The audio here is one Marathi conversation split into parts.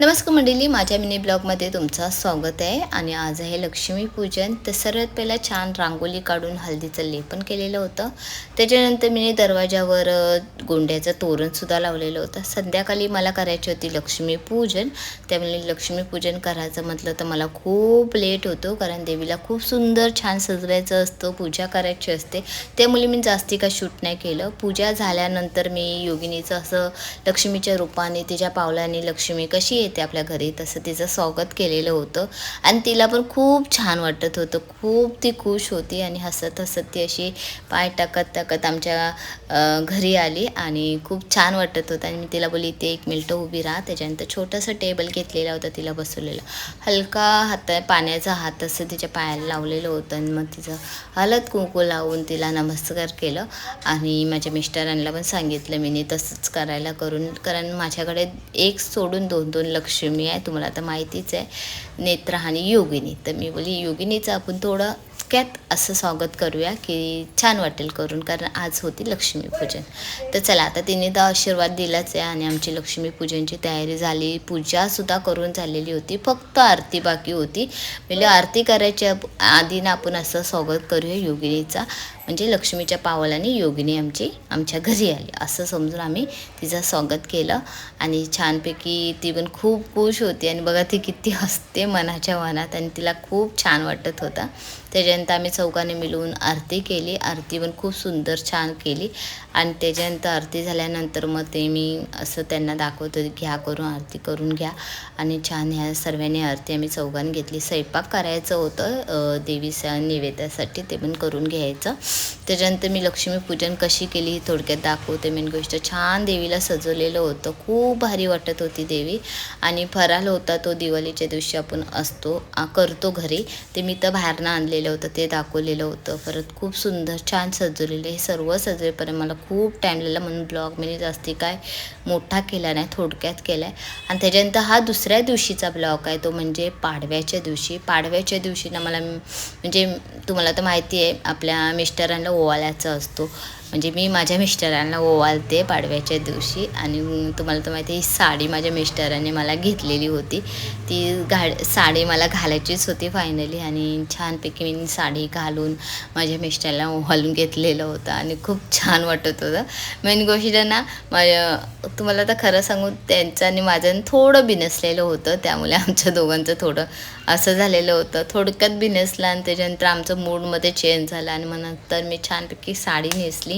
नमस्कार मंडळी माझ्या मिनी ब्लॉगमध्ये तुमचं स्वागत आहे. आणि आज आहे लक्ष्मीपूजन तर सर्वात पहिला छान रांगोळी काढून हळदीचं लेपन केलेलं होतं. त्याच्यानंतर मी दरवाजावर गोंड्याचं तोरणसुद्धा लावलेलं होतं. संध्याकाळी मला करायची होती लक्ष्मीपूजन त्यामुळे लक्ष्मीपूजन करायचं म्हटलं तर मला खूप लेट होतो कारण देवीला खूप सुंदर छान सजवायचं असतं पूजा करायची असते. त्यामुळे मी जास्ती का शूट नाही केलं. पूजा झाल्यानंतर मी योगिनीचं असं लक्ष्मीच्या रूपाने तिच्या पावलाने लक्ष्मी कशी येते आपल्या घरी. तसं तिचं स्वागत केलेलं होतं. आणि तिला पण खूप छान वाटत होतं. खूप ती खुश होती आणि हसत हसत ती अशी पाय टाकत टाकत आमच्या घरी आली आणि खूप छान वाटत होतं. आणि मी तिला बोलली ते एक मिनटं उभी राहा. त्याच्यानंतर छोटंसं टेबल घेतलेला होता तिला बसवलेलं. हलका हात पाण्याचा हात असं तिच्या पायाला लावलेलं होतं आणि मग तिचं हलत कुंकू लावून तिला नमस्कार केलं. आणि माझ्या मिस्टरांना पण सांगितलं मी तसंच करायला करून कारण माझ्याकडे एक सोडून दोन दोन लक्ष्मी आहे तुम्हाला आता माहितीच आहे नेत्र आणि योगिनी. तर मी बोली योगिनीचं आपण थोडं इतक्यात असं स्वागत करूया की छान वाटेल करून कारण आज होती लक्ष्मीपूजन. तर चला आता तिने तर आशीर्वाद दिलाच आहे आणि आमची लक्ष्मीपूजनची तयारी झाली. पूजासुद्धा करून झालेली होती फक्त आरती बाकी होती. म्हणजे आरती करायच्या आधी ना आपण असं स्वागत करूया योगिनीचा. म्हणजे लक्ष्मीच्या पावलाने योगिनी आमची आमच्या घरी आली. असं समजून आम्ही तिचं स्वागत केलं आणि छानपैकी ती पण खूप खुश होती. आणि बघा ती किती हसते मनाच्या मनात आणि तिला खूप छान वाटत होता. त्याच्यानंतर आम्ही चौकाने मिळून आरती केली. आरती पण खूप सुंदर छान केली. आणि त्याच्यानंतर आरती झाल्यानंतर मग ते मी असं त्यांना दाखवतो घ्या करून आरती करून घ्या. आणि छान ह्या सर्वांनी आरती आम्ही चौघांनी घेतली. स्वयंपाक करायचं होतं देवीच्या निवेद्यासाठी ते पण करून घ्यायचं. त्याच्यानंतर मी लक्ष्मीपूजन कशी केली ही थोडक्यात दाखवते मेन गोष्ट. छान देवीला सजवलेलं होतं. खूप भारी वाटत होती देवी. आणि फराल होता तो दिवाळीच्या दिवशी आपण असतो करतो घरी. ते मी तर बाहेरनं आणलेलं होतं ते दाखवलेलं होतं. परत खूप सुंदर छान सजवलेलं. हे सर्व सजवेपर्यंत मला खूप टाईम लागला. म्हणून ब्लॉग मी जास्ती काय मोठा केला नाही थोडक्यात केला आहे आणि त्याच्यानंतर हा दुसऱ्या दिवशीचा ब्लॉग आहे. तो म्हणजे पाडव्याच्या दिवशी. पाडव्याच्या दिवशी ना मला म्हणजे तुम्हाला तर माहिती आहे आपल्या मिस्टर मिस्टरांना ओवाळायचा असतो. म्हणजे मी माझ्या मिस्टरांना ओवाळते पाडव्याच्या दिवशी आणि तुम्हाला तर माहिती ही साडी माझ्या मिस्टरांनी मला घेतलेली होती. ती घाड साडी मला घालायचीच होती फायनली आणि छानपैकी मी साडी घालून माझ्या मिस्टरला ओवाळून घेतलेलं होतं आणि खूप छान वाटत होतं. मेन गोष्ट ना माझ्या तुम्हाला तर खरं सांगू त्यांचं आणि माझं थोडं बिनसलेलं होतं. त्यामुळे आमच्या दोघांचं थोडं असं झालेलं होतं. थोडक्यात बिनसलं आणि त्याच्यानंतर आमचं मूडमध्ये चेंज झाला आणि मग नंतर मी छानपैकी साडी नेसली.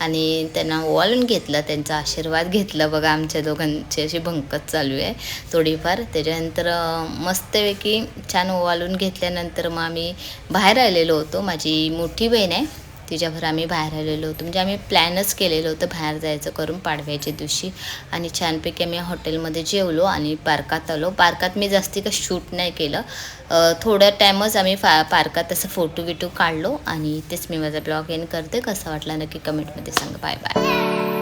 आणि त्यांना ओवाळून घेतलं त्यांचा आशीर्वाद घेतला. बघा आमच्या दोघांची अशी भंकत चालू आहे थोडीफार. त्याच्यानंतर मस्तपैकी छान ओवाळून घेतल्यानंतर मग आम्ही बाहेर आलेलो होतो. माझी मोठी बहीण आहे. तिच्याभर आम्ही बाहेर आलेलो होतो. म्हणजे आम्ही प्लॅनच केलेलं होतं बाहेर जायचं करून पाडव्याच्या दिवशी. आणि छानपैकी आम्ही हॉटेलमध्ये जेवलो आणि पार्कात आलो. पार्कात मी जास्ती का शूट नाही केलं. थोड्या टाईमच आम्ही फा पार्कात असं फोटो बिटो काढलो आणि तेच मी माझा ब्लॉग एन करते. कसा वाटला नक्की कमेंटमध्ये सांगा. Bye bye.